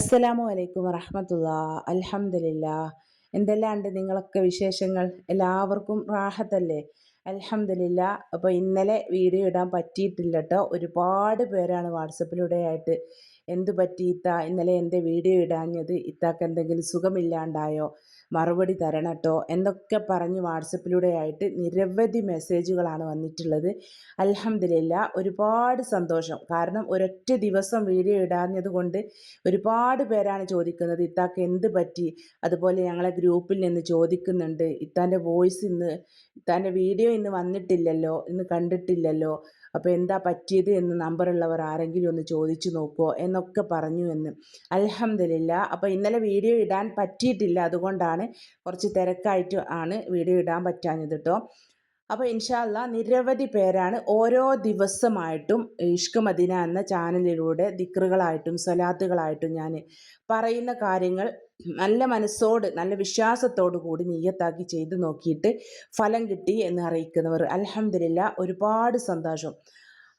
അസ്സലാമു അലൈക്കും വറഹമത്തുള്ള. എന്തെല്ലാം എന്തെല്ലാണ്ട് നിങ്ങളൊക്കെ വിശേഷങ്ങൾ? എല്ലാവർക്കും റാഹത്തല്ലേ? അലഹമില്ല അപ്പോൾ ഇന്നലെ വീഡിയോ ഇടാൻ പറ്റിയിട്ടില്ല കേട്ടോ ഒരുപാട് പേരാണ് വാട്സപ്പിലൂടെ ആയിട്ട് എന്ത് പറ്റി ഇത്ത? ഇന്നലെ എന്റെ വീഡിയോ ഇടാഞ്ഞത്? ഇത്താക്ക് എന്തെങ്കിലും സുഖമില്ലാണ്ടായോ? മറുപടി തരണട്ടോ എന്നൊക്കെ പറഞ്ഞ് വാട്സപ്പിലൂടെ ആയിട്ട് നിരവധി മെസ്സേജുകളാണ് വന്നിട്ടുള്ളത്. അലഹമില്ല ഒരുപാട് സന്തോഷം. കാരണം ഒരൊറ്റ ദിവസം വീഡിയോ ഇടാഞ്ഞത് കൊണ്ട് ഒരുപാട് പേരാണ് ചോദിക്കുന്നത് ഇത്താക്ക് എന്ത് പറ്റി? അതുപോലെ ഞങ്ങളെ ഗ്രൂപ്പിൽ നിന്ന് ചോദിക്കുന്നുണ്ട് ഇത്താന്റെ വോയിസ് ഇന്ന് ഇത്താന്റെ വീഡിയോ ഇന്ന് വന്നിട്ടില്ലല്ലോ ഇന്ന് കണ്ടിട്ടില്ലല്ലോ. അപ്പോൾ എന്താ പറ്റിയത് എന്ന് നമ്പറുള്ളവർ ആരെങ്കിലും ഒന്ന് ചോദിച്ചു നോക്കുമോ എന്നൊക്കെ പറഞ്ഞു എന്ന്. അലഹമില്ല അപ്പോൾ ഇന്നലെ വീഡിയോ ഇടാൻ പറ്റിയിട്ടില്ല. അതുകൊണ്ടാണ് കുറച്ച് തിരക്കായിട്ട് ആണ് വീഡിയോ ഇടാൻ പറ്റാഞ്ഞത് കേട്ടോ അപ്പോൾ ഇൻഷാല്ല നിരവധി പേരാണ് ഓരോ ദിവസമായിട്ടും ഇഷ്ക് മദീന എന്ന ചാനലിലൂടെ ദിക്റുകളായിട്ടും സലാത്തുകളായിട്ടും ഞാൻ പറയുന്ന കാര്യങ്ങൾ നല്ല മനസ്സോട് നല്ല വിശ്വാസത്തോടു കൂടി നീയത്താക്കി ചെയ്തു നോക്കിയിട്ട് ഫലം കിട്ടി എന്ന് അറിയിക്കുന്നവർ അലഹമില്ല ഒരുപാട് സന്തോഷം.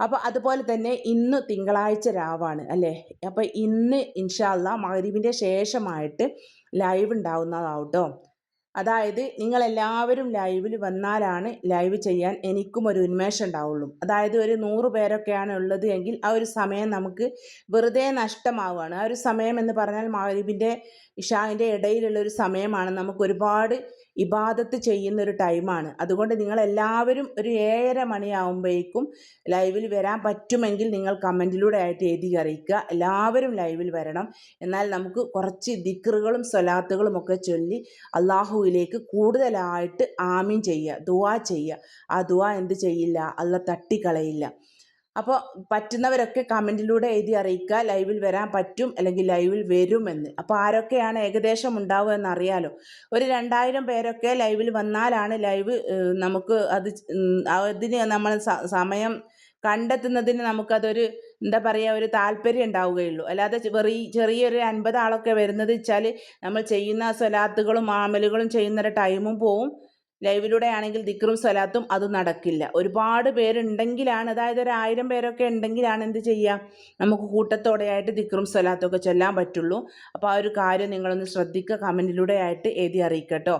അപ്പോൾ അതുപോലെ തന്നെ ഇന്ന് തിങ്കളാഴ്ച രാവാണ് അല്ലേ? അപ്പോൾ ഇന്ന് ഇൻഷാല്ല മകരീബിന്റെ ശേഷമായിട്ട് ലൈവ് ഉണ്ടാവുന്നതാവട്ടോ. അതായത് നിങ്ങളെല്ലാവരും ലൈവിൽ വന്നാലാണ് ലൈവ് ചെയ്യാൻ എനിക്കും ഒരു ഉന്മേഷം ഉണ്ടാവുള്ളൂ. അതായത് ഒരു നൂറ് പേരൊക്കെയാണ് ഉള്ളത് എങ്കിൽ ആ ഒരു സമയം നമുക്ക് വെറുതെ നഷ്ടമാവുകയാണ്. ആ ഒരു സമയം എന്ന് പറഞ്ഞാൽ മാരിബിന്റെ ഇഷാവിന്റെ ഇടയിലുള്ള ഒരു സമയമാണ്. നമുക്ക് ഒരുപാട് ഇബാദത്ത് ചെയ്യുന്ന ഒരു ടൈമാണ്. അതുകൊണ്ട് നിങ്ങൾ എല്ലാവരും ഒരു ഏഴര മണിയാവുമ്പോഴേക്കും ലൈവിൽ വരാൻ പറ്റുമെങ്കിൽ നിങ്ങൾ കമന്റിലൂടെ ആയിട്ട് എഴുതി അറിയിക്കുക. എല്ലാവരും ലൈവിൽ വരണം. എന്നാൽ നമുക്ക് കുറച്ച് ദിക്റുകളും സ്വലാത്തുകളും ഒക്കെ ചൊല്ലി അള്ളാഹുവിലേക്ക് കൂടുതലായിട്ട് ആമീൻ ചെയ്യുക ദുവാ ചെയ്യുക. ആ ദുവാ എന്ത് ചെയ്യില്ല? അല്ല തട്ടിക്കളയില്ല. അപ്പോൾ പറ്റുന്നവരൊക്കെ കമന്റിലൂടെ എഴുതി അറിയിക്കുക. ലൈവിൽ വരാൻ പറ്റും അല്ലെങ്കിൽ ലൈവിൽ വരുമെന്ന് അപ്പോൾ ആരൊക്കെയാണ് ഏകദേശം ഉണ്ടാവുക എന്നറിയാലോ. ഒരു രണ്ടായിരം പേരൊക്കെ ലൈവിൽ വന്നാലാണ് ലൈവ് നമുക്ക് അത് അതിന് നമ്മൾ സമയം കണ്ടെത്തുന്നതിന് നമുക്കതൊരു എന്താ പറയുക ഒരു താല്പര്യം ഉണ്ടാവുകയുള്ളൂ. അല്ലാതെ ചെറിയ ചെറിയൊരു അൻപത് ആളൊക്കെ വരുന്നത് വെച്ചാൽ നമ്മൾ ചെയ്യുന്ന സ്വലാത്തുകളും ആമലുകളും ചെയ്യുന്നൊരു ടൈമും പോവും. ലൈവിലൂടെ ആണെങ്കിൽ ദിക്റും സ്വലാത്തും അത് നടക്കില്ല. ഒരുപാട് പേരുണ്ടെങ്കിലാണ് അതായത് ഒരു ആയിരം പേരൊക്കെ ഉണ്ടെങ്കിലാണ് എന്ത് ചെയ്യുക നമുക്ക് കൂട്ടത്തോടെയായിട്ട് ദിക്റും സ്വലാത്തും ഒക്കെ ചൊല്ലാൻ പറ്റുള്ളൂ. അപ്പോൾ ആ ഒരു കാര്യം നിങ്ങളൊന്ന് ശ്രദ്ധിക്കുക കമന്റിലൂടെ ആയിട്ട് എഴുതി അറിയിക്കട്ടോ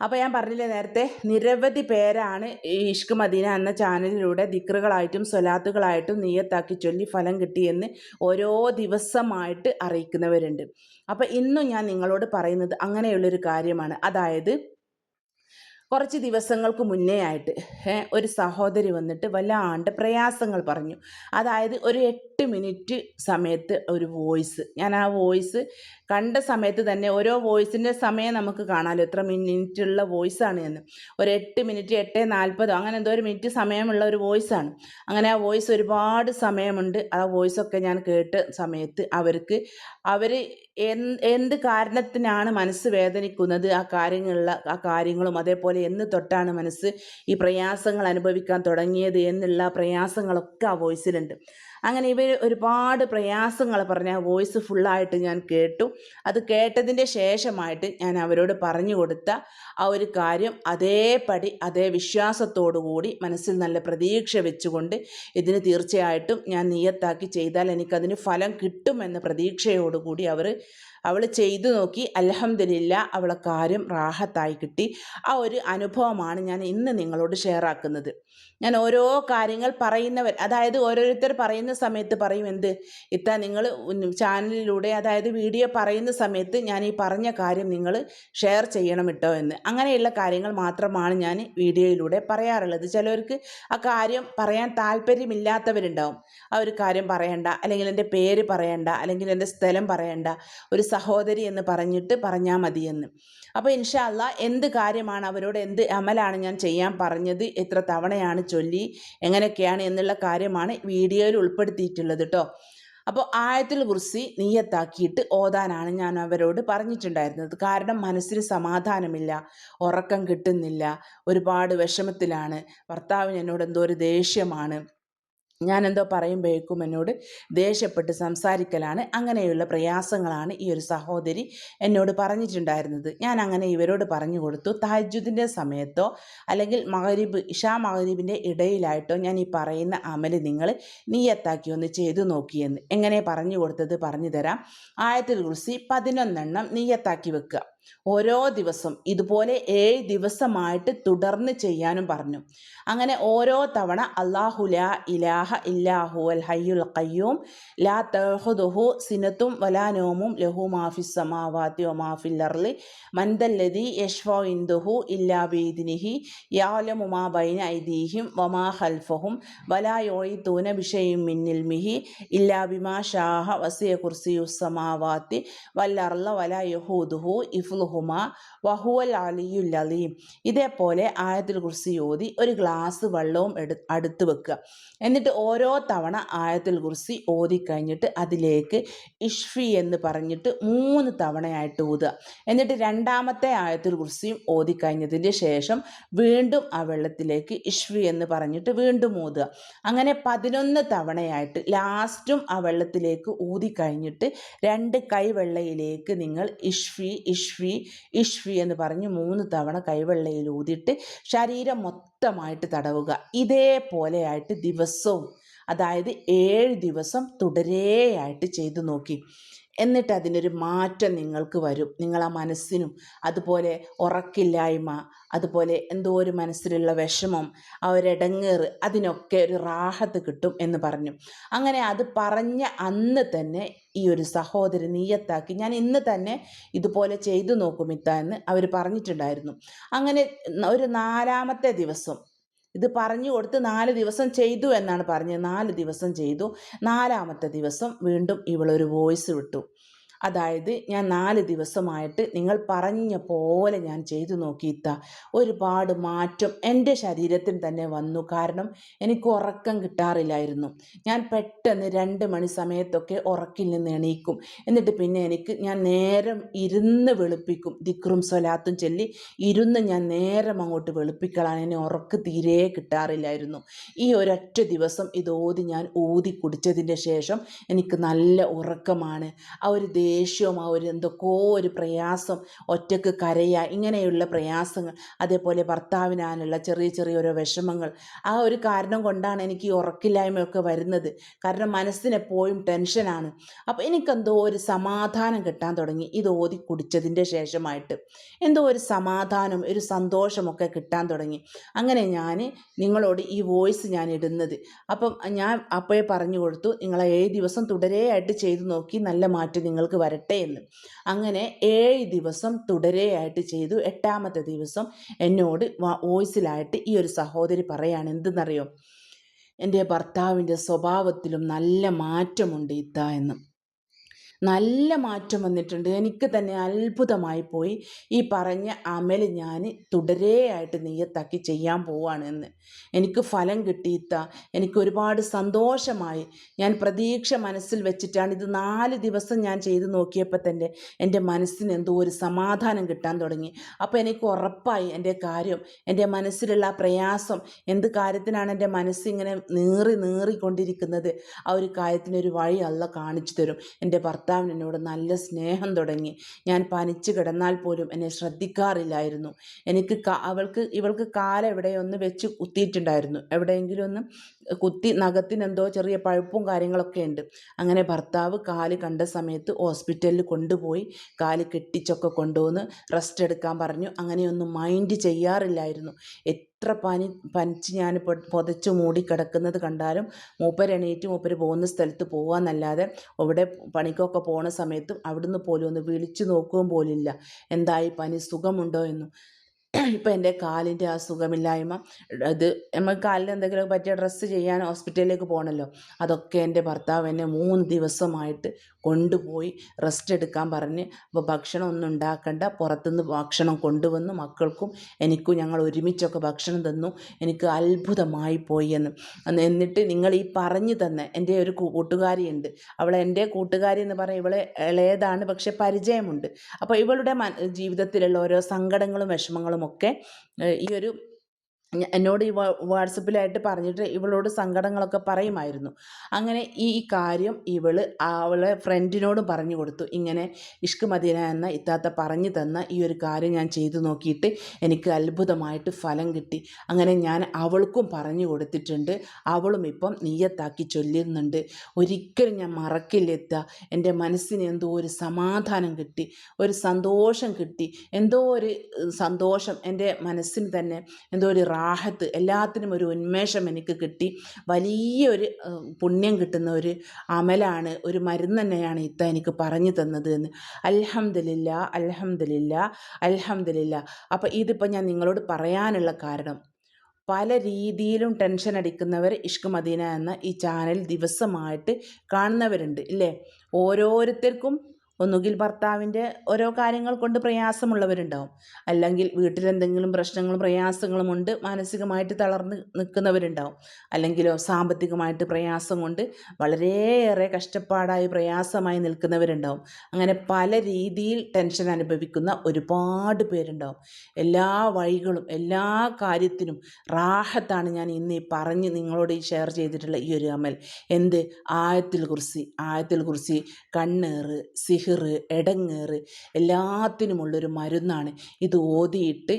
അപ്പോൾ ഞാൻ പറഞ്ഞില്ലേ നേരത്തെ നിരവധി പേരാണ് ഈ ഇഷ്ക് മദീന എന്ന ചാനലിലൂടെ ദിക്റുകളായിട്ടും സ്വലാത്തുകളായിട്ടും നീയത്താക്കി ചൊല്ലി ഫലം കിട്ടിയെന്ന് ഓരോ ദിവസമായിട്ട് അറിയിക്കുന്നവരുണ്ട്. അപ്പോൾ ഇന്നും ഞാൻ നിങ്ങളോട് പറയുന്നത് അങ്ങനെയുള്ളൊരു കാര്യമാണ്. അതായത് കുറച്ച് ദിവസങ്ങൾക്ക് മുന്നേ ആയിട്ട് ഒരു സഹോദരി വന്നിട്ട് വല്ലാണ്ട് പ്രയാസങ്ങൾ പറഞ്ഞു. അതായത് ഒരു എട്ട് മിനിറ്റ് സമയത്ത് ഒരു വോയിസ്. ഞാൻ ആ വോയിസ് കണ്ട സമയത്ത് തന്നെ ഓരോ വോയിസിന്റെ സമയം നമുക്ക് കാണാമല്ലോ എത്ര മിനിറ്റുള്ള ആണ് എന്ന്. ഒരു എട്ട് മിനിറ്റ് എട്ട് നാൽപ്പതോ അങ്ങനെ എന്തോ ഒരു മിനിറ്റ് സമയമുള്ള ഒരു വോയിസ് ആണ് അങ്ങനെ ആ വോയിസ് ഒരുപാട് സമയമുണ്ട്. ആ വോയിസൊക്കെ ഞാൻ കേട്ട സമയത്ത് അവർക്ക് അവർ എന്ത് കാരണത്തിനാണ് മനസ്സ് വേദനിക്കുന്നത്? ആ കാര്യങ്ങളുള്ള ആ കാര്യങ്ങളും അതേപോലെ എന്ന് തൊട്ടാണ് മനസ്സ് ഈ പ്രയാസങ്ങൾ അനുഭവിക്കാൻ തുടങ്ങിയത് എന്നുള്ള പ്രയാസങ്ങളൊക്കെ ആ വോയിസിലുണ്ട്. അങ്ങനെ ഇവർ ഒരുപാട് പ്രയാസങ്ങൾ പറഞ്ഞ വോയിസ് ഫുള്ളായിട്ട് ഞാൻ കേട്ടു. അത് കേട്ടതിന്റെ ശേഷമായിട്ട് ഞാൻ അവരോട് പറഞ്ഞു കൊടുത്ത ആ ഒരു കാര്യം അതേപടി അതേ കൂടി മനസ്സിൽ നല്ല പ്രതീക്ഷ വെച്ചുകൊണ്ട് ഇതിന് തീർച്ചയായിട്ടും ഞാൻ നിയത്താക്കി ചെയ്താൽ എനിക്കതിന് ഫലം കിട്ടുമെന്ന പ്രതീക്ഷയോടുകൂടി അവർ അവൾ ചെയ്തു നോക്കി. അലഹമില്ല അവളെ കാര്യം റാഹത്തായി കിട്ടി. ആ ഒരു അനുഭവമാണ് ഞാൻ ഇന്ന് നിങ്ങളോട് ഷെയർ ആക്കുന്നത്. ഞാൻ ഓരോ കാര്യങ്ങൾ പറയുന്നവർ അതായത് ഓരോരുത്തർ പറയുന്ന സമയത്ത് പറയും എന്ത്? ഇത്ത നിങ്ങൾ ചാനലിലൂടെ അതായത് വീഡിയോ പറയുന്ന സമയത്ത് ഞാൻ ഈ പറഞ്ഞ കാര്യം നിങ്ങൾ ഷെയർ ചെയ്യണം ഇട്ടോ എന്ന്. അങ്ങനെയുള്ള കാര്യങ്ങൾ മാത്രമാണ് ഞാൻ വീഡിയോയിലൂടെ പറയാറുള്ളത്. ചിലവർക്ക് ആ കാര്യം പറയാൻ താല്പര്യമില്ലാത്തവരുണ്ടാവും. ആ ഒരു കാര്യം പറയണ്ട അല്ലെങ്കിൽ എന്റെ പേര് പറയണ്ട അല്ലെങ്കിൽ എന്റെ സ്ഥലം പറയണ്ട ഒരു സഹോദരി എന്ന് പറഞ്ഞിട്ട് പറഞ്ഞാൽ മതിയെന്ന്. അപ്പോൾ ഇൻഷാ ഇൻഷാല്ല എന്ത് കാര്യമാണ് അവരോട് എന്ത് അമലാണ് ഞാൻ ചെയ്യാൻ പറഞ്ഞത് എത്ര തവണയാണ് ചൊല്ലി എങ്ങനെയൊക്കെയാണ് എന്നുള്ള കാര്യമാണ് വീഡിയോയിൽ ഉൾപ്പെടുത്തിയിട്ടുള്ളത് കേട്ടോ അപ്പോൾ ആയത്തിൽ കുറിച്ച് നീയത്താക്കിയിട്ട് ഓതാനാണ് ഞാൻ അവരോട് പറഞ്ഞിട്ടുണ്ടായിരുന്നത്. കാരണം മനസ്സിന് സമാധാനമില്ല ഉറക്കം കിട്ടുന്നില്ല ഒരുപാട് വിഷമത്തിലാണ് ഭർത്താവിന് എന്നോട് എന്തോ ഒരു ദേഷ്യമാണ്. ഞാനെന്തോ പറയുമ്പോഴേക്കും എന്നോട് ദേഷ്യപ്പെട്ട് സംസാരിക്കലാണ്. അങ്ങനെയുള്ള പ്രയാസങ്ങളാണ് ഈ ഒരു സഹോദരി എന്നോട് പറഞ്ഞിട്ടുണ്ടായിരുന്നത്. ഞാൻ അങ്ങനെ ഇവരോട് പറഞ്ഞു കൊടുത്തു. തഹജുദിന്റെ സമയത്തോ അല്ലെങ്കിൽ മഹരീബ് ഇഷാ മഹരീബിന്റെ ഇടയിലായിട്ടോ ഞാൻ ഈ പറയുന്ന അമൽ നിങ്ങൾ നീയത്താക്കി ഒന്ന് ചെയ്തു നോക്കിയെന്ന്. എങ്ങനെ പറഞ്ഞു കൊടുത്തത് പറഞ്ഞു തരാം. ആയത്തിൽ കുറിച്ച് പതിനൊന്നെണ്ണം നീയത്താക്കി വെക്കുക. ഓരോ ദിവസം ഇതുപോലെ ഏഴ് ദിവസമായിട്ട് തുടർന്ന് ചെയ്യാനും പറഞ്ഞു. അങ്ങനെ ഓരോ തവണ അള്ളാഹു ലാ ഇലാഹ ഇല്ലാഹു അൽ ഹയ്യുൽ ഖയ്യൂം ലാ തഹുദുഹു സിനത്തും വലാനോമും ലഹു മാഫി സമാവാത്തി ഒ മാഫിൽ അർലി മന്ദല്ലതി യഷ്ഫോ ഇന്ദുഹു ഇല്ലാ ബീദിനിഹി യാലമുമാ ബൈന ഐദീഹിം വമാ ഹൽഫഹും വലാ യോയി തൂന ബിഷയും മിന്നിൽ മിഹി ഇല്ലാ ബിമാ ഷാഹ വസിയ കുർസിയു സമാവാത്തി വല്ലർല വലാ യഹൂദുഹു വഹുവൽ ഇതേപോലെ ആയത്തിൽ കുറിച്ച് യോതി ഒരു ഗ്ലാസ് വെള്ളവും എടു അടുത്ത് വെക്കുക. എന്നിട്ട് ഓരോ തവണ ആയത്തിൽ കുറിച്ച് ഓതി കഴിഞ്ഞിട്ട് അതിലേക്ക് ഇഷ്ഫി എന്ന് പറഞ്ഞിട്ട് മൂന്ന് തവണയായിട്ട് ഊതുക. എന്നിട്ട് രണ്ടാമത്തെ ആയത്തിൽ കുറിച്ചും ഓതി കഴിഞ്ഞതിന് ശേഷം വീണ്ടും ആ വെള്ളത്തിലേക്ക് ഇഷ്ഫി എന്ന് പറഞ്ഞിട്ട് വീണ്ടും ഊതുക. അങ്ങനെ പതിനൊന്ന് തവണയായിട്ട് ലാസ്റ്റും ആ വെള്ളത്തിലേക്ക് ഊതി കഴിഞ്ഞിട്ട് രണ്ട് കൈവെള്ളയിലേക്ക് നിങ്ങൾ ഇഷ്ഫി ഇഷ്ഫി ഇഷ്ഫി എന്ന് പറഞ്ഞ് മൂന്ന് തവണ കൈവെള്ളയിൽ ഊതിയിട്ട് ശരീരം മൊത്തമായിട്ട് തടവുക. ഇതേപോലെയായിട്ട് ദിവസവും അതായത് ഏഴ് ദിവസം തുടരെയായിട്ട് ചെയ്തു നോക്കി. എന്നിട്ട് അതിനൊരു മാറ്റം നിങ്ങൾക്ക് വരും. നിങ്ങളെ മനസ്സിനും അതുപോലെ ഉറക്കില്ലായ്മ അതുപോലെ എന്തോ ഒരു മനസ്സിലുള്ള വിഷമം ആ അതിനൊക്കെ ഒരു റാഹത്ത് കിട്ടും എന്ന് പറഞ്ഞു. അങ്ങനെ അത് പറഞ്ഞ അന്ന് തന്നെ ഈ ഒരു സഹോദരി നീയത്താക്കി ഞാൻ ഇന്ന് തന്നെ ഇതുപോലെ ചെയ്തു നോക്കും ഇത്ത എന്ന് അവർ പറഞ്ഞിട്ടുണ്ടായിരുന്നു. അങ്ങനെ ഒരു നാലാമത്തെ ദിവസം ഇത് പറഞ്ഞു കൊടുത്ത് നാല് ദിവസം ചെയ്തു എന്നാണ് പറഞ്ഞത്. നാല് ദിവസം ചെയ്തു. നാലാമത്തെ ദിവസം വീണ്ടും ഇവളൊരു വോയിസ് വിട്ടു. അതായത് ഞാൻ നാല് ദിവസമായിട്ട് നിങ്ങൾ പറഞ്ഞ പോലെ ഞാൻ ചെയ്തു നോക്കിയിത്ത ഒരുപാട് മാറ്റം എന്റെ ശരീരത്തിൽ തന്നെ വന്നു. കാരണം എനിക്ക് ഉറക്കം കിട്ടാറില്ലായിരുന്നു. ഞാൻ പെട്ടെന്ന് രണ്ട് മണി സമയത്തൊക്കെ ഉറക്കിൽ നിന്ന് എണീക്കും. എന്നിട്ട് പിന്നെ എനിക്ക് ഞാൻ നേരം ഇരുന്ന് വെളുപ്പിക്കും. ദിക്റും സ്വലാത്തും ചൊല്ലി ഇരുന്ന് ഞാൻ നേരം അങ്ങോട്ട് വെളുപ്പിക്കളാണ് എന്നെ ഉറക്ക് തീരെ കിട്ടാറില്ലായിരുന്നു. ഈ ഒരൊറ്റ ദിവസം ഇത് ഓതി ഞാൻ ഊതി കുടിച്ചതിന്റെ ശേഷം എനിക്ക് നല്ല ഉറക്കമാണ്. ആ ഒരു ദേഷ്യവും ആ ഒരു എന്തൊക്കെയോ ഒരു പ്രയാസം ഒറ്റയ്ക്ക് കരയുക ഇങ്ങനെയുള്ള പ്രയാസങ്ങൾ അതേപോലെ ഭർത്താവിനാനുള്ള ചെറിയ ചെറിയ ഓരോ വിഷമങ്ങൾ. ആ ഒരു കാരണം കൊണ്ടാണ് എനിക്ക് ഈ ഉറക്കില്ലായ്മയൊക്കെ വരുന്നത്. കാരണം മനസ്സിനെപ്പോഴും ടെൻഷനാണ്. അപ്പോൾ എനിക്കെന്തോ ഒരു സമാധാനം കിട്ടാൻ തുടങ്ങി. ഇത് ഓതി കുടിച്ചതിന്റെ ശേഷമായിട്ട്. എന്തോ ഒരു സമാധാനം ഒരു സന്തോഷമൊക്കെ കിട്ടാൻ തുടങ്ങി. അങ്ങനെ ഞാൻ നിങ്ങളോട് ഈ വോയിസ് ഞാൻ ഇടുന്നത്. അപ്പം ഞാൻ അപ്പോഴേ പറഞ്ഞു കൊടുത്തു. നിങ്ങൾ ഏഴ് ദിവസം തുടരെയായിട്ട് ചെയ്തു നോക്കി. നല്ല മാറ്റം നിങ്ങൾക്ക് വരട്ടെ എന്ന്. അങ്ങനെ ഏഴ് ദിവസം തുടരെയായിട്ട് ചെയ്തു. എട്ടാമത്തെ ദിവസം എന്നോട് വോയിസിലായിട്ട് ഈ ഒരു സഹോദരി പറയാണ് എന്തെന്നറിയോ? എന്റെ ഭർത്താവിന്റെ സ്വഭാവത്തിലും നല്ല മാറ്റമുണ്ട് ഇത്ത എന്ന്. നല്ല മാറ്റം വന്നിട്ടുണ്ട്. എനിക്ക് തന്നെ അത്ഭുതമായി പോയി. ഈ പറഞ്ഞ അമൽ ഞാൻ തുടരെയായിട്ട് നെയ്യത്താക്കി ചെയ്യാൻ പോവാണ് എന്ന്. എനിക്ക് ഫലം കിട്ടിയിത്ത എനിക്ക് ഒരുപാട് സന്തോഷമായി. ഞാൻ പ്രതീക്ഷ മനസ്സിൽ വെച്ചിട്ടാണ് ഇത് നാല് ദിവസം ഞാൻ ചെയ്തു നോക്കിയപ്പോൾ തന്നെ എന്റെ മനസ്സിന് എന്തോ ഒരു സമാധാനം കിട്ടാൻ തുടങ്ങി. അപ്പോൾ എനിക്ക് ഉറപ്പായി എന്റെ കാര്യം എന്റെ മനസ്സിലുള്ള പ്രയാസം എന്ത് കാര്യത്തിനാണ് എന്റെ മനസ്സിങ്ങനെ നീറി നീറിക്കൊണ്ടിരിക്കുന്നത് ആ ഒരു കാര്യത്തിനൊരു വഴി അല്ല കാണിച്ചു തരും. എന്റെ ഭർത്താവ് ഭർത്താവിന് എന്നോട് നല്ല സ്നേഹം തുടങ്ങി. ഞാൻ പനിച്ച് കിടന്നാൽ പോലും എന്നെ ശ്രദ്ധിക്കാറില്ലായിരുന്നു. എനിക്ക് അവൾക്ക് ഇവൾക്ക് കാല എവിടെയൊന്ന് വെച്ച് കുത്തിയിട്ടുണ്ടായിരുന്നു. എവിടെയെങ്കിലും ഒന്ന് കുത്തി നഖത്തിനെന്തോ ചെറിയ പഴുപ്പും കാര്യങ്ങളൊക്കെ ഉണ്ട്. അങ്ങനെ ഭർത്താവ് കാൽ കണ്ട സമയത്ത് ഹോസ്പിറ്റലിൽ കൊണ്ടുപോയി കാൽ കെട്ടിച്ചൊക്കെ കൊണ്ടുവന്ന് റെസ്റ്റ് എടുക്കാൻ പറഞ്ഞു. അങ്ങനെയൊന്നും മൈൻഡ് ചെയ്യാറില്ലായിരുന്നു. എത്ര പനി പനിച്ച് ഞാൻ പുതച്ച് മൂടി കിടക്കുന്നത് കണ്ടാലും മൂപ്പരെണീറ്റ് മൂപ്പർ പോകുന്ന സ്ഥലത്ത് പോകാമെന്നല്ലാതെ അവിടെ പണിക്കൊക്കെ പോണ സമയത്തും അവിടുന്ന് പോലും ഒന്ന് വിളിച്ചു നോക്കുകയും പോലില്ല. എന്തായി പനി സുഖമുണ്ടോ എന്നും. ഇപ്പം എന്റെ കാലിന്റെ ആ സുഖമില്ലായ്മ അത് നമുക്ക് കാലിൽ എന്തെങ്കിലും പറ്റിയ ഡ്രസ്സ് ചെയ്യാൻ ഹോസ്പിറ്റലിലേക്ക് പോകണമല്ലോ അതൊക്കെ എന്റെ ഭർത്താവ് എന്നെ മൂന്ന് ദിവസമായിട്ട് കൊണ്ടുപോയി റെസ്റ്റ് എടുക്കാൻ പറഞ്ഞ് അപ്പോൾ ഭക്ഷണം ഒന്നും ഉണ്ടാക്കണ്ട പുറത്തുനിന്ന് ഭക്ഷണം കൊണ്ടുവന്നു മക്കൾക്കും എനിക്കും ഞങ്ങൾ ഒരുമിച്ചൊക്കെ ഭക്ഷണം തന്നു എനിക്ക് അത്ഭുതമായി പോയി എന്ന്. എന്നിട്ട് നിങ്ങൾ ഈ പറഞ്ഞു തന്നെ എന്റെ ഒരു കൂട്ടുകാരിയുണ്ട് അവൾ എന്റെ കൂട്ടുകാരി എന്ന് പറയാം ഇവളെ ഇളയതാണ് പക്ഷേ പരിചയമുണ്ട്. അപ്പോൾ ഇവളുടെ ജീവിതത്തിലുള്ള ഓരോ സങ്കടങ്ങളും വിഷമങ്ങളും ഒക്കെ ഈ ഒരു എന്നോട് ഈ വാട്സപ്പിലായിട്ട് പറഞ്ഞിട്ട് ഇവളോട് സങ്കടങ്ങളൊക്കെ പറയുമായിരുന്നു. അങ്ങനെ ഈ കാര്യം ഇവൾ അവളെ ഫ്രണ്ടിനോട് പറഞ്ഞു കൊടുത്തു. ഇങ്ങനെ ഇഷ്ക് മദീന എന്ന ഇത്താത്ത പറഞ്ഞു തന്ന ഈ ഒരു കാര്യം ഞാൻ ചെയ്തു നോക്കിയിട്ട് എനിക്ക് അത്ഭുതമായിട്ട് ഫലം കിട്ടി. അങ്ങനെ ഞാൻ അവൾക്കും പറഞ്ഞു കൊടുത്തിട്ടുണ്ട്. അവളും ഇപ്പം നീയത്താക്കി ചൊല്ലുന്നുണ്ട്. ഒരിക്കലും ഞാൻ മറക്കില്ല എത്തുക എന്റെ മനസ്സിന് എന്തോ ഒരു സമാധാനം കിട്ടി. ഒരു സന്തോഷം കിട്ടി. എന്തോ ഒരു സന്തോഷം എന്റെ മനസ്സിന് തന്നെ എന്തോ ഒരു റാഹത്ത് എല്ലാത്തിനും ഒരു ഉന്മേഷം എനിക്ക് കിട്ടി. വലിയൊരു പുണ്യം കിട്ടുന്ന ഒരു അമലാണ് ഒരു മരുന്ന് തന്നെയാണ് ഇത്ത എനിക്ക് പറഞ്ഞു തന്നത് എന്ന്. അൽഹംദുലില്ല അൽഹംദുലില്ല അൽഹംദുലില്ല. അപ്പോൾ ഇതിപ്പോൾ ഞാൻ നിങ്ങളോട് പറയാനുള്ള കാരണം പല രീതിയിലും ടെൻഷൻ അടിക്കുന്നവർ ഇഷ്ക് മദീന എന്ന ഈ ചാനൽ ദിവസമായിട്ട് കാണുന്നവരുണ്ട് ഇല്ലേ? ഓരോരുത്തർക്കും ഒന്നുകിൽ ഭർത്താവിന്റെ ഓരോ കാര്യങ്ങൾ കൊണ്ട് പ്രയാസമുള്ളവരുണ്ടാവും. അല്ലെങ്കിൽ വീട്ടിലെന്തെങ്കിലും പ്രശ്നങ്ങളും പ്രയാസങ്ങളും ഉണ്ട് മാനസികമായിട്ട് തളർന്ന് നിൽക്കുന്നവരുണ്ടാവും. അല്ലെങ്കിലോ സാമ്പത്തികമായിട്ട് പ്രയാസം കൊണ്ട് വളരെയേറെ കഷ്ടപ്പാടായി പ്രയാസമായി നിൽക്കുന്നവരുണ്ടാവും. അങ്ങനെ പല രീതിയിൽ ടെൻഷൻ അനുഭവിക്കുന്ന ഒരുപാട് പേരുണ്ടാവും. എല്ലാ വഴികളും എല്ലാ കാര്യത്തിനും റാഹത്താണ് ഞാൻ ഇന്ന് ഈ പറഞ്ഞ് നിങ്ങളോട് ഈ ഷെയർ ചെയ്തിട്ടുള്ള ഈ ഒരു അമൽ. എന്ത്? ആയത്തിൽ കുറിച്ച് ആയത്തിൽ കുറിച്ച് കണ്ണേറ് സിഹിറ് എടങ്ങേറ് എല്ലാത്തിനുമുള്ളൊരു മരുന്നാണ്. ഇത് ഓതിയിട്ട്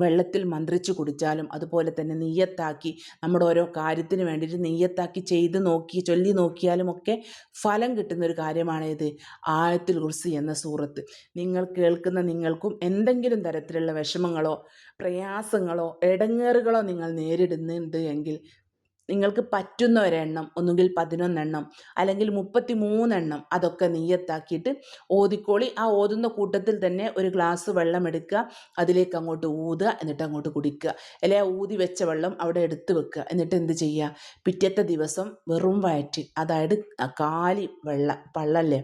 വെള്ളത്തിൽ മന്ത്രിച്ച് കുടിച്ചാലും അതുപോലെ തന്നെ നെയ്യത്താക്കി നമ്മുടെ ഓരോ കാര്യത്തിന് വേണ്ടിയിട്ട് നെയ്യത്താക്കി ചെയ്ത് നോക്കി ചൊല്ലി നോക്കിയാലും ഒക്കെ ഫലം കിട്ടുന്ന ഒരു കാര്യമാണ് ഇത് ആയത്തിൽ കുറിച്ച് എന്ന സൂറത്ത്. നിങ്ങൾ കേൾക്കുന്ന നിങ്ങൾക്കും എന്തെങ്കിലും തരത്തിലുള്ള വിഷമങ്ങളോ പ്രയാസങ്ങളോ ഇടങ്ങേറുകളോ നിങ്ങൾ നേരിടുന്നുണ്ട് എങ്കിൽ നിങ്ങൾക്ക് പറ്റുന്ന ഒരെണ്ണം ഒന്നുകിൽ പതിനൊന്നെണ്ണം അല്ലെങ്കിൽ മുപ്പത്തി മൂന്നെണ്ണം അതൊക്കെ നെയ്യത്താക്കിയിട്ട് ഓതിക്കോളി. ആ ഓതുന്ന കൂട്ടത്തിൽ തന്നെ ഒരു ഗ്ലാസ് വെള്ളം എടുക്കുക. അതിലേക്ക് അങ്ങോട്ട് ഊതുക. എന്നിട്ട് അങ്ങോട്ട് കുടിക്കുക. അല്ലെ ഊതി വെച്ച വെള്ളം അവിടെ എടുത്ത് വെക്കുക. എന്നിട്ട് എന്ത് ചെയ്യുക? പിറ്റത്തെ ദിവസം വെറും വയറ്റിൽ അതായത് കാലി വെള്ളം പള്ളല്ലേ?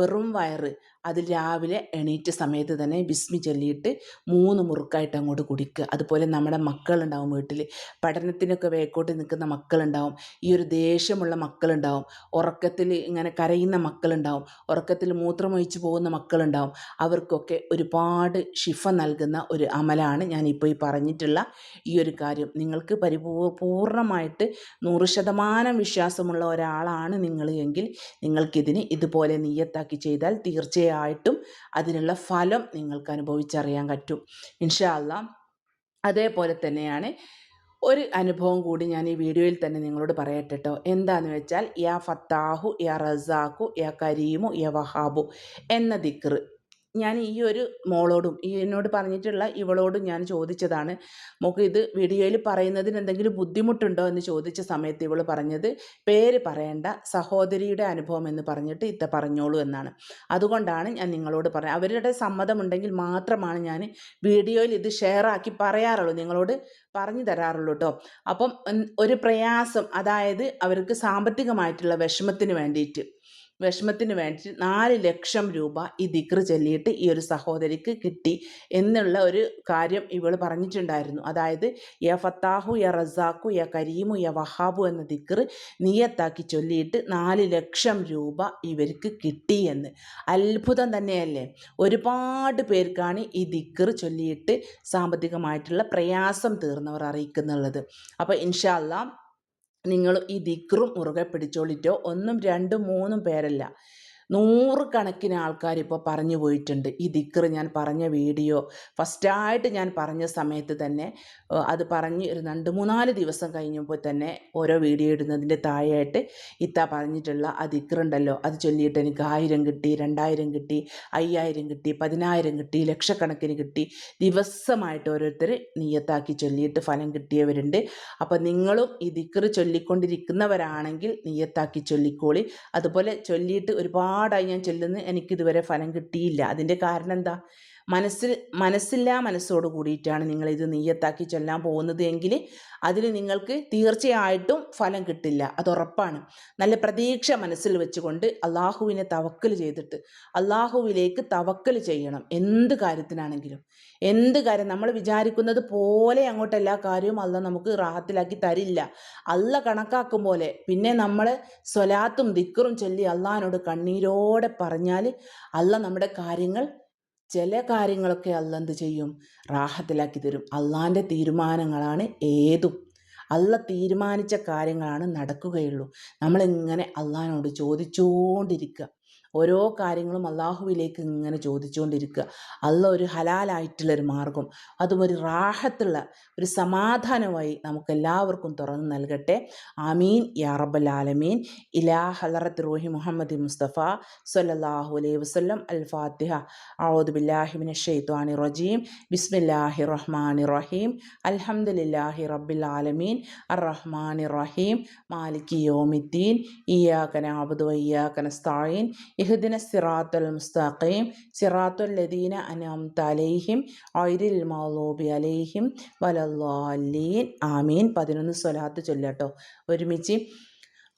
വെറും വയറ്. അത് രാവിലെ എണീറ്റ സമയത്ത് തന്നെ ബിസ്മി ചൊല്ലിയിട്ട് മൂന്ന് മുറുക്കായിട്ട് അങ്ങോട്ട് കുടിക്കുക. അതുപോലെ നമ്മുടെ മക്കളുണ്ടാവും വീട്ടിൽ പഠനത്തിനൊക്കെ വേക്കോട്ട് നിൽക്കുന്ന മക്കളുണ്ടാവും. ഈ ഒരു ദേഷ്യമുള്ള മക്കളുണ്ടാവും. ഉറക്കത്തിൽ ഇങ്ങനെ കരയുന്ന മക്കളുണ്ടാവും. ഉറക്കത്തിൽ മൂത്രമൊഴിച്ച് പോകുന്ന മക്കളുണ്ടാവും. അവർക്കൊക്കെ ഒരുപാട് ശിഫ നൽകുന്ന ഒരു അമലാണ് ഞാനിപ്പോൾ ഈ പറഞ്ഞിട്ടുള്ള ഈ ഒരു കാര്യം. നിങ്ങൾക്ക് പരിപൂ പൂർണമായിട്ട് നൂറ് ശതമാനം വിശ്വാസമുള്ള ഒരാളാണ് നിങ്ങൾ എങ്കിൽ നിങ്ങൾക്കിതിന് ഇതുപോലെ നീയത്താക്കി ചെയ്താൽ തീർച്ചയായിട്ടും അതിനുള്ള ഫലം നിങ്ങൾക്ക് അനുഭവിച്ചറിയാൻ പറ്റും. ഇൻഷാല്ല അതേപോലെ തന്നെയാണ് ഒരു അനുഭവം കൂടി ഞാൻ ഈ വീഡിയോയിൽ തന്നെ നിങ്ങളോട് പറയട്ടെ കേട്ടോ എന്താന്ന് വെച്ചാൽ യാ ഫത്താഹു യാ റസാഖു യാ കരീമു യാ വഹാബു എന്ന ദിക്ർ ഞാൻ ഈ ഒരു മോളോടും ഈ എന്നോട് പറഞ്ഞിട്ടുള്ള ഇവളോടും ഞാൻ ചോദിച്ചതാണ്. മോക്ക് ഇത് വീഡിയോയിൽ പറയുന്നതിന് എന്തെങ്കിലും ബുദ്ധിമുട്ടുണ്ടോ എന്ന് ചോദിച്ച സമയത്ത് ഇവൾ പറഞ്ഞത് പേര് പറയേണ്ട സഹോദരിയുടെ അനുഭവം എന്ന് പറഞ്ഞിട്ട് ഇത്ത പറഞ്ഞോളൂ എന്നാണ്. അതുകൊണ്ടാണ് ഞാൻ നിങ്ങളോട് പറഞ്ഞത്. അവരുടെ സമ്മതമുണ്ടെങ്കിൽ മാത്രമാണ് ഞാൻ വീഡിയോയിൽ ഇത് ഷെയർ ആക്കി പറയാറുള്ളൂ. നിങ്ങളോട് പറഞ്ഞു തരാറുള്ളൂ കേട്ടോ അപ്പം ഒരു പ്രയാസം അതായത് അവർക്ക് സാമ്പത്തികമായിട്ടുള്ള വിഷമത്തിന് വേണ്ടിയിട്ട്. വിഷമത്തിന് വേണ്ടി നാല് ലക്ഷം രൂപ ഈ ദിക്ർ ചൊല്ലിയിട്ട് ഈ ഒരു സഹോദരിക്ക് കിട്ടി എന്നുള്ള ഒരു കാര്യം ഇവൾ പറഞ്ഞിട്ടുണ്ടായിരുന്നു. അതായത് യ ഫത്താഹു യ റസാഖു യ കരീമു യ വഹാബു എന്ന ദിക്ർ നിയത്താക്കി ചൊല്ലിയിട്ട് നാല് ലക്ഷം രൂപ ഇവർക്ക് കിട്ടി എന്ന്. അത്ഭുതം തന്നെയല്ലേ? ഒരുപാട് പേർക്കാണ് ഈ ദിക്ർ ചൊല്ലിയിട്ട് സാമ്പത്തികമായിട്ടുള്ള പ്രയാസം തീർന്നവർ അറിയിക്കുന്നുള്ളത്. അപ്പോൾ ഇൻഷാ അല്ലാ നിങ്ങൾ ഈ ദിക്റും മുറുകെ പിടിച്ചോളിറ്റോ. ഒന്നും രണ്ടും മൂന്നും പേരല്ല. നൂറുകണക്കിന് ആൾക്കാർ ഇപ്പോൾ പറഞ്ഞു പോയിട്ടുണ്ട്. ഈ ദിക്കർ ഞാൻ പറഞ്ഞ വീഡിയോ ഫസ്റ്റായിട്ട് ഞാൻ പറഞ്ഞ സമയത്ത് തന്നെ അത് പറഞ്ഞ് ഒരു രണ്ട് മൂന്നാൽ ദിവസം കഴിഞ്ഞപ്പോൾ തന്നെ ഓരോ വീഡിയോ ഇടുന്നതിന്റെ താഴെയായിട്ട് ഇത്ത പറഞ്ഞിട്ടുള്ള ആ ദിക്കറുണ്ടല്ലോ അത് ചൊല്ലിയിട്ട് എനിക്ക് ആയിരം കിട്ടി രണ്ടായിരം കിട്ടി അയ്യായിരം കിട്ടി പതിനായിരം കിട്ടി ലക്ഷക്കണക്കിന് കിട്ടി. ദിവസമായിട്ട് ഓരോരുത്തർ നീയത്താക്കി ചൊല്ലിയിട്ട് ഫലം കിട്ടിയവരുണ്ട്. അപ്പോൾ നിങ്ങളും ഈ ദിക്കർ ചൊല്ലിക്കൊണ്ടിരിക്കുന്നവരാണെങ്കിൽ നീയത്താക്കി ചൊല്ലിക്കോളി. അതുപോലെ ചൊല്ലിയിട്ട് ഒരുപാടായി ഞാൻ ചെല്ലുന്നു. എനിക്കിതുവരെ ഫലം കിട്ടിയില്ല. അതിന്റെ കാരണം എന്താ? മനസ്സിൽ മനസ്സില്ലാ മനസ്സോട് കൂടിയിട്ടാണ് നിങ്ങൾ ഇത് നീയത്താക്കി ചൊല്ലാൻ പോകുന്നത് എങ്കിൽ അതിൽ നിങ്ങൾക്ക് തീർച്ചയായിട്ടും ഫലം കിട്ടില്ല. അത് ഉറപ്പാണ് നല്ല പ്രതീക്ഷ മനസ്സിൽ വെച്ചുകൊണ്ട് അള്ളാഹുവിനെ തവക്കൽ ചെയ്തിട്ട് അള്ളാഹുവിലേക്ക് തവക്കൽ ചെയ്യണം. എന്ത് കാര്യത്തിനാണെങ്കിലും. എന്ത് കാര്യം നമ്മൾ വിചാരിക്കുന്നത് പോലെ അങ്ങോട്ട് എല്ലാ കാര്യവും അല്ല നമുക്ക് റാഹത്തിലാക്കി തരില്ല. അല്ല കണക്കാക്കും പോലെ. പിന്നെ നമ്മൾ സ്വലാത്തും ദിക്കറും ചൊല്ലി അള്ളാഹിനോട് കണ്ണീരോടെ പറഞ്ഞാൽ അല്ല നമ്മുടെ കാര്യങ്ങൾ ചില കാര്യങ്ങളൊക്കെ അല്ല എന്ത് ചെയ്യും? റാഹത്തിലാക്കി തരും. അള്ളാന്റെ തീരുമാനങ്ങളാണ് ഏതും. അല്ല തീരുമാനിച്ച കാര്യങ്ങളാണ് നടക്കുകയുള്ളൂ. നമ്മളിങ്ങനെ അള്ളഹാനോട് ചോദിച്ചുകൊണ്ടിരിക്കുക ഓരോ കാര്യങ്ങളും അള്ളാഹുവിലേക്ക് ഇങ്ങനെ ചോദിച്ചുകൊണ്ടിരിക്കുക. അല്ല ഒരു ഹലാലായിട്ടുള്ളൊരു മാർഗം അതും ഒരു റാഹത്തുള്ള ഒരു സമാധാനമായി നമുക്കെല്ലാവർക്കും തുറന്നു നൽകട്ടെ. ആമീൻ. യാ റബ്ബൽ ആലമീൻ. ഇലാ ഹലറത്ത് റോഹി മുഹമ്മദ് മുസ്തഫ സല്ലാഹു അലൈഹി വസ്ലം അൽ ഫാത്തിഹ. ഔദു മിനശ് റജീം. ബിസ്മില്ലാഹി റഹ്മാനി റഹീം. അൽഹംദുലില്ലാഹി റബ്ബിൽ ആലമീൻ. അർ റഹ്മാനി റഹീം. മാലികി യോമിദ്ദീൻ. ഇയ്യാക നഅബ്ദു വ ഇയ്യാക നസ്തഈൻ ഇഹ്ദിന സിറാത്തുൽ മുസ്തഖീം സിറാത്തുൽ ലദീന അനഅംത അലൈഹിം ഐരിൽ മൗലൂബി അലൈഹിം വലല്ലാലീൻ ആമീൻ. പതിനൊന്ന് സ്വലാത്ത് ചൊല്ലട്ടോ ഒരുമിച്ച്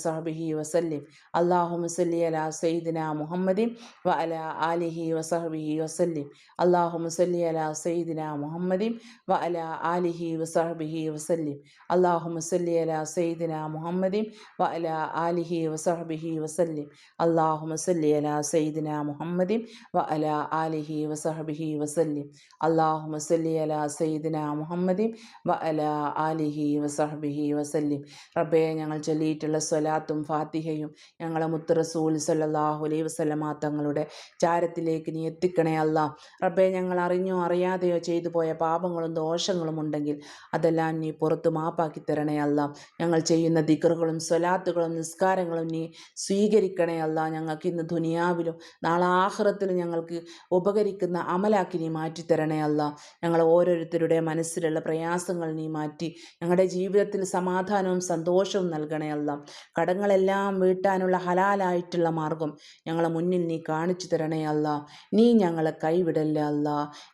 വസഹബിഹി വസല്ലിം അള്ളാഹുമ സല്ലി അല സയ്യിദിന മുഹമ്മദിൻ വ അല ആലിഹി വസഹബിഹി വസല്ലിം അള്ളാഹുമ സല്ലി അല സയ്യിദിന മുഹമ്മദിൻ വ അല ആലിഹി വസഹബിഹി വസല്ലിം അള്ളാഹുമ സല്ലി അല സയ്യിദിന മുഹമ്മദിൻ വ അല ആലിഹി വസഹബിഹി വസല്ലിം അള്ളാഹുമ സല്ലി അല സയ്യിദിന മുഹമ്മദിൻ വ അല ആലിഹി വസഹബിഹി വസല്ലിം അള്ളാഹുമ സല്ലി അല സയ്യിദിന മുഹമ്മദിൻ വ അല ആലിഹി വസഹബിഹി വസല്ലിം റബ്ബെ ഞങ്ങൾ ചൊല്ലിയിട്ടുള്ള സ്വല സ്വലാത്തും ഫാത്തിഹയും ഞങ്ങളെ മുത്ത് റസൂൽ സല്ലാഹു അലൈഹി വസ്ലമാ തങ്ങളുടെ ചാരത്തിലേക്ക് നീ എത്തിക്കണേ അല്ല. റബ്ബെ ഞങ്ങൾ അറിഞ്ഞോ അറിയാതെയോ ചെയ്തു പോയ പാപങ്ങളും ദോഷങ്ങളും ഉണ്ടെങ്കിൽ അതെല്ലാം നീ പുറത്ത് മാപ്പാക്കി തരണേ അല്ല. ഞങ്ങൾ ചെയ്യുന്ന ദിക്കറുകളും സ്വലാത്തുകളും നിസ്കാരങ്ങളും നീ സ്വീകരിക്കണേ അല്ല. ഞങ്ങൾക്ക് ഇന്ന് ദുനിയാവിലും നാളെ ആഹ്റത്തിലും ഞങ്ങൾക്ക് ഉപകരിക്കുന്ന അമലാക്കി നീ മാറ്റി തരണേ അല്ല. ഞങ്ങൾ ഓരോരുത്തരുടെ മനസ്സിലുള്ള പ്രയാസങ്ങൾ നീ മാറ്റി ഞങ്ങളുടെ ജീവിതത്തിൽ സമാധാനവും സന്തോഷവും നൽകണേ അല്ല. കടങ്ങളെല്ലാം വീട്ടാനുള്ള ഹലാലായിട്ടുള്ള മാർഗം ഞങ്ങളെ മുന്നിൽ നീ കാണിച്ചു തരണേ അല്ല. നീ ഞങ്ങളെ കൈവിടല്ലേ അല്ല.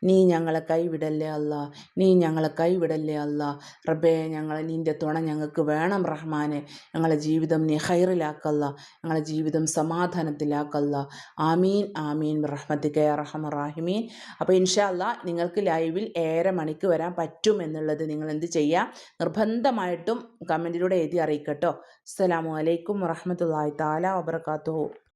നീ ഞങ്ങളെ കൈവിടല്ലേ അല്ല. നീ ഞങ്ങളെ കൈവിടല്ലേ അല്ല. റബ്ബേ ഞങ്ങൾ നിന്റെ തുണ ഞങ്ങൾക്ക് വേണം റഹ്മാനെ. ഞങ്ങളെ ജീവിതം നീ ഹൈറിലാക്കല്ല ഞങ്ങളെ ജീവിതം സമാധാനത്തിലാക്കല്ല. ആമീൻ ആമീൻ. റഹ്മത്തിക്ക റഹ്മറാഹിമീൻ അപ്പോൾ ഇൻഷാല്ല നിങ്ങൾക്ക് ലൈവിൽ ഏറെ മണിക്ക് വരാൻ പറ്റും എന്നുള്ളത് നിങ്ങൾ എന്ത് ചെയ്യുക നിർബന്ധമായിട്ടും കമന്റിലൂടെ എഴുതി അറിയിക്കട്ടോ. അസ്സലാമു അലൈക്കും വറഹമത്തല്ലാഹി താല വബർക്കാത്തു